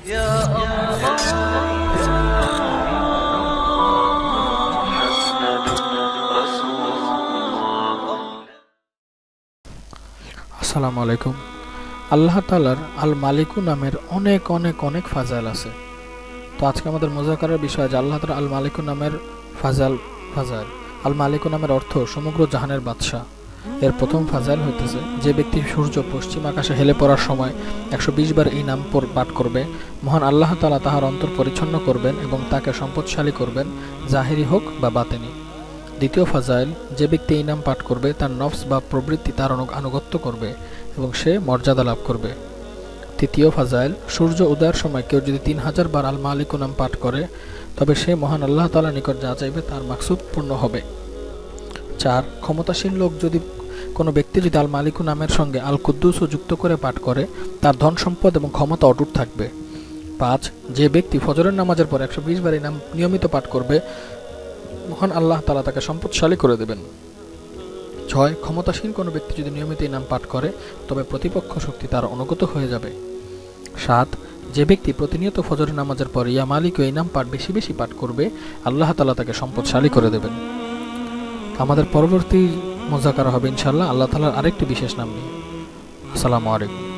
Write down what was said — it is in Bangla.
আসসালামু আলাইকুম আল্লাহ তালার আল মালিকু নামের অনেক অনেক অনেক ফাজাল আছে। তো আজকে আমাদের মোজাকারের বিষয় যে আল্লাহ তালা আল মালিকু নামের ফাজাল ফাজাল আল মালিকু নামের অর্থ সমগ্র জাহানের বাদশাহ। এর প্রথম ফাজাল হইতেছে, যে ব্যক্তি সূর্য পশ্চিম আকাশে হেলে পড়ার সময় একশো বিশ বার এই নাম পাঠ করবে, মহান আল্লাহ তালা তাহার অন্তর পরিচ্ছন্ন করবেন এবং তাকে সম্পদশালী করবেন, জাহেরি হোক বা বাতেনি। দ্বিতীয় ফাজাইল, যে ব্যক্তি এই নাম পাঠ করবে, তার নফস বা প্রবৃত্তি তার আনুগত্য করবে এবং সে মর্যাদা লাভ করবে। তৃতীয় ফাজাইল, সূর্য উদয়ের সময় কেউ যদি তিন হাজার বার আল মালিকু নাম পাঠ করে, তবে সে মহান আল্লাহ তালা নিকট যা চাইবে তার মাকসুদ পূর্ণ হবে। চার, ক্ষমতাসীন লোক যদি কোনো ব্যক্তি যদি আল মালিকু নামের সঙ্গে আল কুদ্দুসও যুক্ত করে পাঠ করে, তার ধন সম্পদ এবং ক্ষমতা অটুট থাকবে। পাঁচ, যে ব্যক্তি ফজরের নামাজের পর একশো বিশ বার এই নাম নিয়মিত পাঠ করবে, মহান আল্লাহ তালা তাকে সম্পদশালী করে দেবেন। ছয়, ক্ষমতাসীন কোনো ব্যক্তি যদি নিয়মিত এই নাম পাঠ করে, তবে প্রতিপক্ষ শক্তি তার অনুগত হয়ে যাবে। সাত, যে ব্যক্তি প্রতিনিয়ত ফজরের নামাজের পর ইয়া মালিক এই নাম পাঠ বেশি বেশি পাঠ করবে, আল্লাহ তালা তাকে সম্পদশালী করে দেবেন। আমাদের পরবর্তী মজা করা হবে ইনশাল্লাহ আল্লাহ তালার আরেকটি বিশেষ নাম নিয়ে। আসসালামু আলাইকুম।